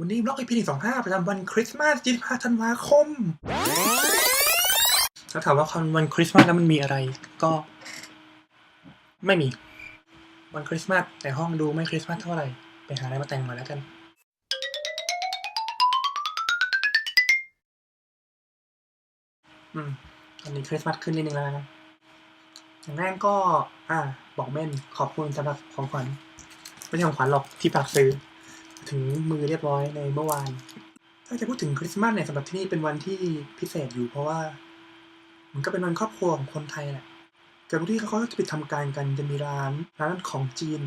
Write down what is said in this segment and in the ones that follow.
วันนี้บล็อกอีพีสองห้าประจำวันคริสต์มาส25ธันวาคมแล้วถามว่าวันคริสต์มาสแล้วมันมีอะไร ก็ ไม่มี วันคริสต์มาสแต่ห้องดูไม่คริสต์มาสเท่าไหร่ไปหาอะไรมาแต่งมาแล้วกัน อืมตอนนี้คริสต์มาสขึ้นนิดนึงแล้วนะอย่างแรกก็ อ่า บอกเม่นขอบคุณสำหรับของขวัญไม่ใช่ของขวัญหรอกที่ฝากซื้อ ถึงมือเรียบร้อยในเมื่อวาน ถ้าจะพูดถึงคริสต์มาสเนี่ยสำหรับที่นี่เป็นวันที่พิเศษอยู่เพราะว่า มันก็เป็นวันครอบครัวของคนไทยแหละเกิดทุกที่เขาก็จะไปทำการกันจะมีร้านร้านของจีน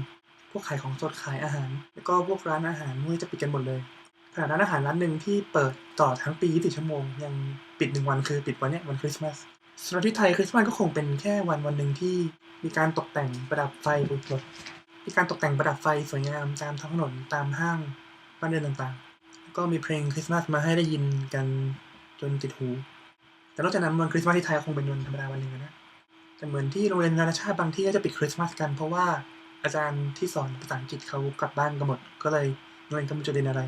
พวกขายของสดขายอาหาร แล้วก็พวกร้านอาหารพวกนี้จะปิดกันหมดเลยขนาดร้านอาหารร้านหนึ่งที่เปิดต่อทั้งปี24ชั่วโมง ยังปิดหนึ่งวันคือปิดวันเนี้ยวันคริสต์มาสสำหรับที่ไทยคริสต์มาสก็คงเป็นแค่วันวันหนึ่งที่มีการตกแต่งประดับไฟบนรถ มีการตกแต่งประดับไฟสวยงามตามท้องถนนตามห้างบ้านเรือนต่างๆ แล้วก็มีเพลงคริสต์มาสมาให้ได้ยินกันจนติดหู แต่นอกจากนั้นวันคริสต์มาสที่ไทยคงเป็นวันธรรมดาวันหนึ่งนะแต่เหมือนที่โรงเรียนนานาชาติบางที่ก็จะปิดคริสต์มาสกันเพราะว่าอาจารย์ที่สอนภาษาอังกฤษเขากลับบ้านกันหมด ก็เลยโรงเรียนก็ไม่จะเรียนอะไร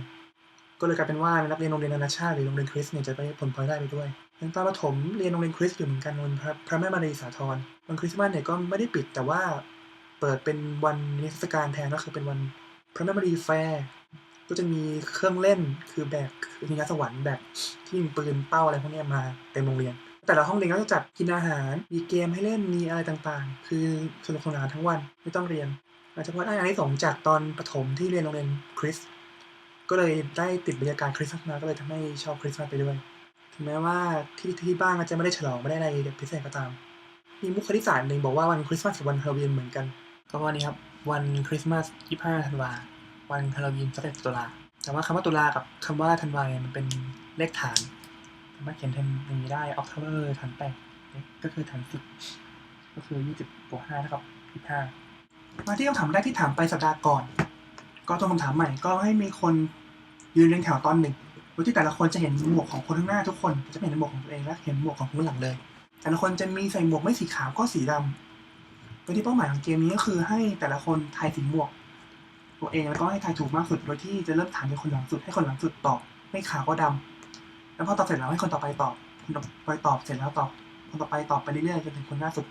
ก็เลยกลายเป็นว่านักเรียนโรงเรียนนานาชาติหรือโรงเรียนคริสต์เนี่ยจะไปผลพลอยได้ไปด้วยอย่างตอนประถมเรียนโรงเรียนคริสต์อยู่เหมือนกันวันพระพระแม่มารีสาธรวันคริสต์มาสเนี่ยก็ไม่ได้ปิดแต่ว่า เปิดเป็นวันนิทรรศการแทนก็คือเป็นวันพระแม่มารีแฟร์ก็จะมีเครื่องเล่นคือแบกยิยสวรรค์แบบที่ยิงปืนเป้าอะไรพวกนี้มาเต็มโรงเรียน แต่ละห้องเรียนก็จะจัดกินอาหาร มีเกมให้เล่นมีอะไรต่างๆ คือสนุกสนานทั้งวันไม่ต้องเรียนอาจจะเพราะได้อันนี้สงจากตอนประถมที่เรียนโรงเรียนคริสก็เลยได้ติดบรรยากาศคริสต์มาสมาก็เลยทำให้ชอบคริสต์มาสไปด้วย ถึงแม้ว่าที่ที่บ้านอาจจะไม่ได้ฉลองไม่ได้อะไรพิเศษก็ตาม มีมุกคณิตศาสตร์หนึ่งบอกว่าวันคริสต์มาสกับวันฮาโลวีนเหมือนกัน ก็วันนี้ครับ วันคริสต์มาส25ธันวา วันฮาโลวีน31ตุลา แต่ว่าคำว่าตุลากับคำว่าธันวาเนี่ยมันเป็นเลขฐานสามารถเขียนแทนอย่างนี้ได้ October ฐานแปดก็คือฐานสิบก็คือยี่สิบบวกห้าเท่ากับยี่ห้ามาที่คำถามแรกที่ถามไปสัปดาห์ก่อน ก็ตรงคำถามใหม่ก็ให้มีคนยืนเรียงแถวตอนหนึ่งโดยที่แต่ละคนจะเห็นหมวกของคนข้างหน้าทุกคนจะเห็นหมวกของตัวเองและเห็นหมวกของคนหลังเลย แต่ละคนจะมีใส่หมวกไม่สีขาวก็สีดำ โดยที่เป้าหมายของเกมนี้ก็คือให้แต่ละคนทายสีหมวก ตัวเองแล้วก็ให้ทายถูกมากสุด โดยที่จะเริ่มถามจากคนหลังสุดให้คนหลังสุดตอบไม่ขาวก็ดำแล้วพอตอบเสร็จแล้วให้คนต่อไปตอบคนต่อไปตอบเสร็จแล้วตอบคนต่อไปตอบไปเรื่อยๆจนถึงคนหน้าสุด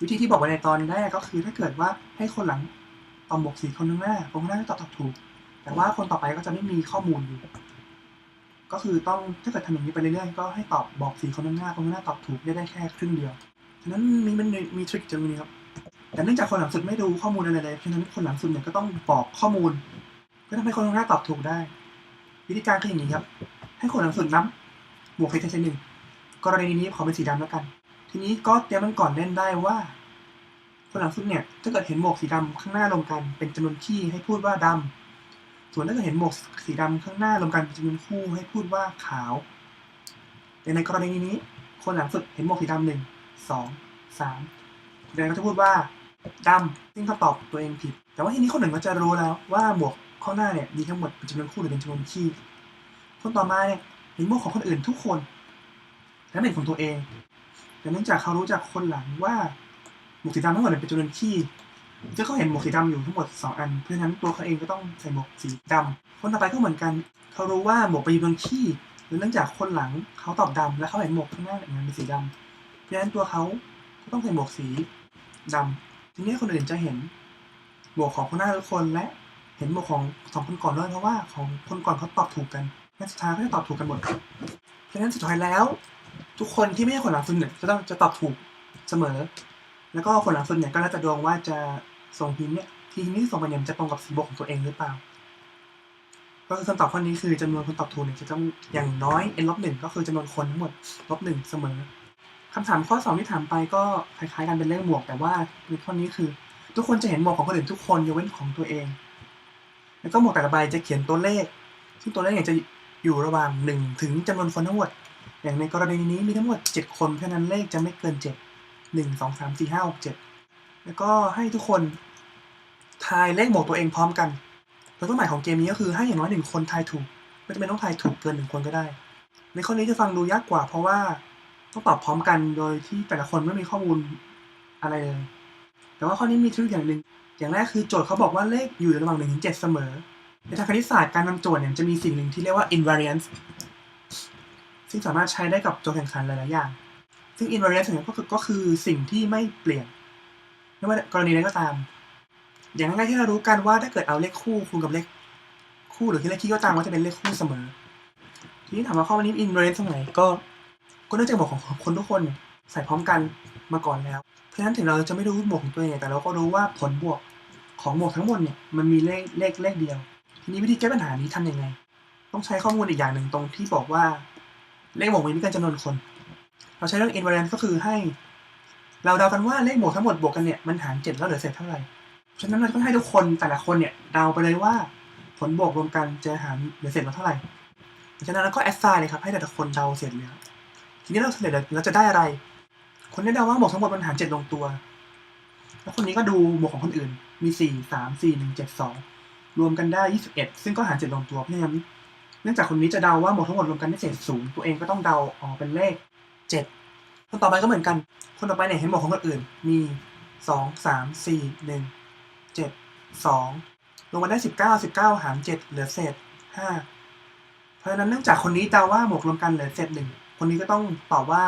วิธีที่บอกไว้ในตอนแรกก็คือ ถ้าเกิดว่าให้คนหลังตอบหมวกสีคนข้างหน้าคนข้างหน้าก็ตอบตอบถูก แต่ว่าคนต่อไปก็จะไม่มีข้อมูลอยู่ก็คือต้องถ้าเกิดทำอย่างนี้ไปเรื่อยๆก็ให้ตอบบอกสีคนข้างหน้าคนข้างหน้าตอบถูกได้ได้แค่ครึ่งเดียวฉะนั้นมีมันมีทริคตรงนี้ครับ แต่เนื่องจากคนหลังสุดไม่ดูข้อมูลอะไรเลย เพราะฉะนั้นคนหลังสุดเนี่ยก็ต้องบอกข้อมูล เพื่อทำให้คนข้างหน้าตอบถูกได้ วิธีการคืออย่างนี้ครับ ให้คนหลังสุดนับหมวกเพชรชนิดหนึ่งกรณีนี้ขอเป็นสีดำแล้วกัน ทีนี้ก็เตรียมมันก่อนเล่นได้ว่า คนหลังสุดเนี่ยถ้าเกิดเห็นหมวกสีดำข้างหน้ารวมกัน เป็นจำนวนขี้ให้พูดว่าดำส่วนถ้าเกิดเห็นหมวกสีดำข้างหน้ารวมกันเป็นจำนวนคู่ให้พูดว่าขาว แต่ในกรณีนี้ คนหลังสุดเห็นหมวกสีดำหนึ่งสองสามแสดงก็จะพูดว่า ดำซึ่งคำตอบตัวเองผิด แต่ว่าทีนี้คนหนึ่งก็จะรู้แล้วว่าหมวกข้างหน้าเนี่ยมีทั้งหมดเป็นจำนวนคู่หรือเป็นจำนวนขี้คนต่อมาเนี่ยเห็นหมวกของคนอื่นทุกคน และเห็นของตัวเอง แต่เนื่องจากเขารู้จากคนหลังว่าหมวกสีดำทั้งหมดเป็นจำนวนขี้จะเขาเห็นหมวกสีดำอยู่ทั้งหมดสองอัน เพราะฉะนั้นตัวเขาเองก็ต้องใส่หมวกสีดำคนต่อไปก็เหมือนกัน เขารู้ว่าหมวกเป็นจำนวนขี้เนื่องจากคนหลังเขาตอบดำและเขาเห็นหมวกข้างหน้าเนี่ยมันเป็นสีดำเพราะฉะนั้นตัวเขาก็ต้องใส่หมวกสีดำ ทีนี้คนอื่นจะเห็นหมวกของคนหน้าทุกคนและเห็นหมวกของสองคนก่อนด้วยเพราะว่าของคนก่อนเขาตอบถูกกันและสุดท้ายก็จะตอบถูกกันหมดเพราะฉะนั้นสุดท้ายแล้ว ทุกคนที่ไม่ใช่คนหลังสุดเนี่ยจะต้องจะตอบถูกเสมอ แล้วก็คนหลังสุดเนี่ยก็แล้วแต่ดวงว่าจะส่งทีมเนี่ยทีมที่ส่งไปเนี่ยมันจะตรงกับสีบวกของตัวเองหรือเปล่า ก็คือคำตอบข้อนี้คือจำนวนคนตอบถูกเนี่ยจะต้องอย่างน้อย n ลบหนึ่งก็คือจำนวนคนทั้งหมดลบหนึ่งเสมอ คำถามข้อสองที่ถามไปก็คล้ายๆกันเป็นเรื่องหมวก แต่ว่าในข้อนี้คือ ทุกคนจะเห็นหมวกของคนอื่นทุกคนยกเว้นของตัวเอง แล้วก็หมวกแต่ละใบจะเขียนตัวเลข ซึ่งตัวเลขเนี่ยจะอยู่ระหว่างหนึ่งถึงจำนวนคนทั้งหมด อย่างในกรณีนี้มีทั้งหมดเจ็ดคน เพราะนั้นเลขจะไม่เกินเจ็ดหนึ่งสองสามสี่ห้าหกเจ็ดแล้วก็ให้ทุกคนทายเลขหมวกตัวเองพร้อมกันโดยเป้าหมายของเกมนี้ก็คือให้อย่างน้อยหนึ่งคนทายถูก ไม่จำเป็นต้องทายถูกเกินหนึ่งคนก็ได้ ในข้อนี้จะฟังดูยากกว่าเพราะว่า ต้องตอบพร้อมกันโดยที่แต่ละคนไม่มีข้อมูลอะไรเลย แต่ว่าข้อนี้มีทริคอย่างหนึ่ง อย่างแรกคือโจทย์เขาบอกว่าเลขอยู่ระหว่างหนึ่งถึงเจ็ดเสมอ ในทางคณิตศาสตร์การนำโจทย์เนี่ยจะมีสิ่งหนึ่งที่เรียกว่า invariance ซึ่งสามารถใช้ได้กับโจทย์แข่งขันหลายๆอย่าง ซึ่ง invariance เนี่ยก็คือก็คือสิ่งที่ไม่เปลี่ยน ไม่ว่ากรณีใดก็ตาม อย่างง่ายๆที่เรารู้กันว่าถ้าเกิดเอาเลขคู่คูณกับเลขคู่หรือที่เลขคี่ก็ตามก็จะเป็นเลขคู่เสมอ ทีนี้ถามว่าข้อนี้ invariance ตรงไหนก็ ก็เนื่องจากหมวกของคนทุกคนใส่พร้อมกันมาก่อนแล้ว เพราะฉะนั้นถึงเราจะไม่รู้หมวกของตัวเองแต่เราก็รู้ว่าผลบวกของหมวกทั้งหมดเนี่ยมันมีเลขเลขเลขเดียว ทีนี้วิธีแก้ปัญหานี้ทำยังไง ต้องใช้ข้อมูลอีกอย่างหนึ่งตรงที่บอกว่าเลขหมวกมีกันจำนวนคน เราใช้เรื่อง invariance ก็คือให้ เราเดากันว่าเลขหมวกทั้งหมดบวกกันเนี่ยมันหารเจ็ดแล้วเหลือเศษเท่าไหร่ฉะนั้นเราก็ให้ทุกคนแต่ละคนเนี่ยเดาไปเลยว่าผลบวกรวมกันจะหารเหลือเศษมาเท่าไหร่ฉะนั้นเราก็ assign เลยครับให้แต่ละคนเดาเศษเลือ ทีนี้เราเฉลยเราจะได้อะไร คนที่เดาว่าหมวกทั้งหมดมันหารเจ็ดลงตัว แล้วคนนี้ก็ดูหมวกของคนอื่น มีสี่สามสี่หนึ่งเจ็ดสองรวมกันได้ยี่สิบเอ็ดซึ่งก็หารเจ็ดลงตัวเพราะฉะนั้นเนื่องจากคนนี้จะเดาว่าหมวกทั้งหมดรวมกันได้เศษศูนย์ตัวเองก็ต้องเดาออกเป็นเลขเจ็ดคนต่อไปก็เหมือนกัน คนต่อไปเนี่ยเห็นหมวกของคนอื่น มีสองสามสี่หนึ่งเจ็ดสองรวมกันได้สิบเก้าสิบเก้าหารเจ็ดเหลือเศษห้าเพราะฉะนั้นเนื่องจากคนนี้เดาว่าหมวกรวมกันเหลือเศษหนึ่ง คนนี้ก็ต้องตอบว่า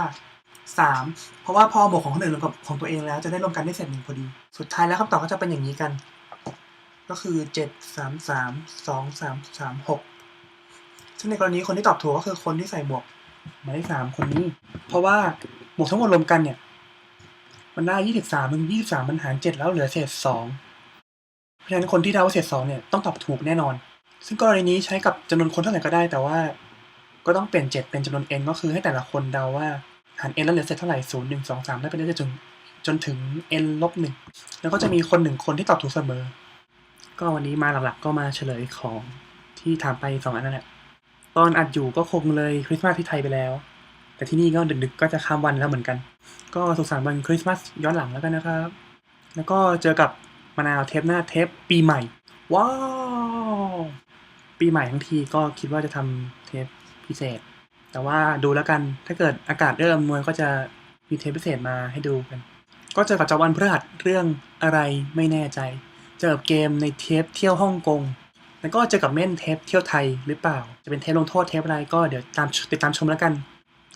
สามเพราะว่าพอหมวกของคนอื่นรวมกับของตัวเองแล้วจะได้รวมกันได้เสร็จหนึ่งพอดี สุดท้ายแล้วคำตอบก็จะเป็นอย่างนี้กัน ก็คือเจ็ดสามสามสองสามสามหกซึ่งในกรณีคนที่ตอบถูกก็คือคนที่ใส่หมวกหมายเลขสามคนนี้ เพราะว่าหมวกทั้งหมดรวมกันเนี่ย มันได้ยี่สิบสามมันยี่สิบสามมันหารเจ็ดแล้วเหลือเศษสองเพราะฉะนั้นคนที่เดาว่าเศษสองเนี่ยต้องตอบถูกแน่นอน ซึ่งกรณีนี้ใช้กับจำนวนคนเท่าไหร่ก็ได้ แต่ว่า ก็ต้องเปลี่ยนเจ็ดเป็นจำนวน n ก็คือให้แต่ละคนเดาว่าหาร n แล้วเหลือเศษเท่าไหร่ศูนย์หนึ่งสองสามได้ไปเรื่อยจนจนถึง n ลบหนึ่งแล้วก็จะมีคนหนึ่งคนที่ตอบถูกเสมอ ก็วันนี้มาหลักๆ ก็มาเฉลยของที่ถามไปสองอันนั่นแหละตอนอัดอยู่ก็คงเลยคริสต์มาสที่ไทยไปแล้ว แต่ที่นี่ก็ดึกๆก็จะข้ามวันแล้วเหมือนกัน ก็สุขสันต์วันคริสต์มาสย้อนหลังแล้วกันนะครับ แล้วก็เจอกับมะนาวเทปหน้าเทปปีใหม่ ว้าว ปีใหม่ทั้งทีก็คิดว่าจะทำเทป พิเศษ แต่ว่าดูแล้วกันถ้าเกิดอากาศเริ่มอำนวยก็จะมีเทปพิเศษมาให้ดูกัน ก็เจอกับจอวันพฤหัสเรื่องอะไรไม่แน่ใจ เจอกับเกมในเทปเที่ยวฮ่องกงแล้วก็เจอกับเม่นเทปเที่ยวไทยหรือเปล่า จะเป็นเทปลงโทษเทปอะไรก็เดี๋ยวตามติดตามชมแล้วกัน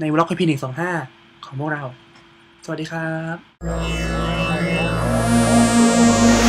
ในวล็อกพีหนึ่งสองห้าของพวกเรา สวัสดีครับ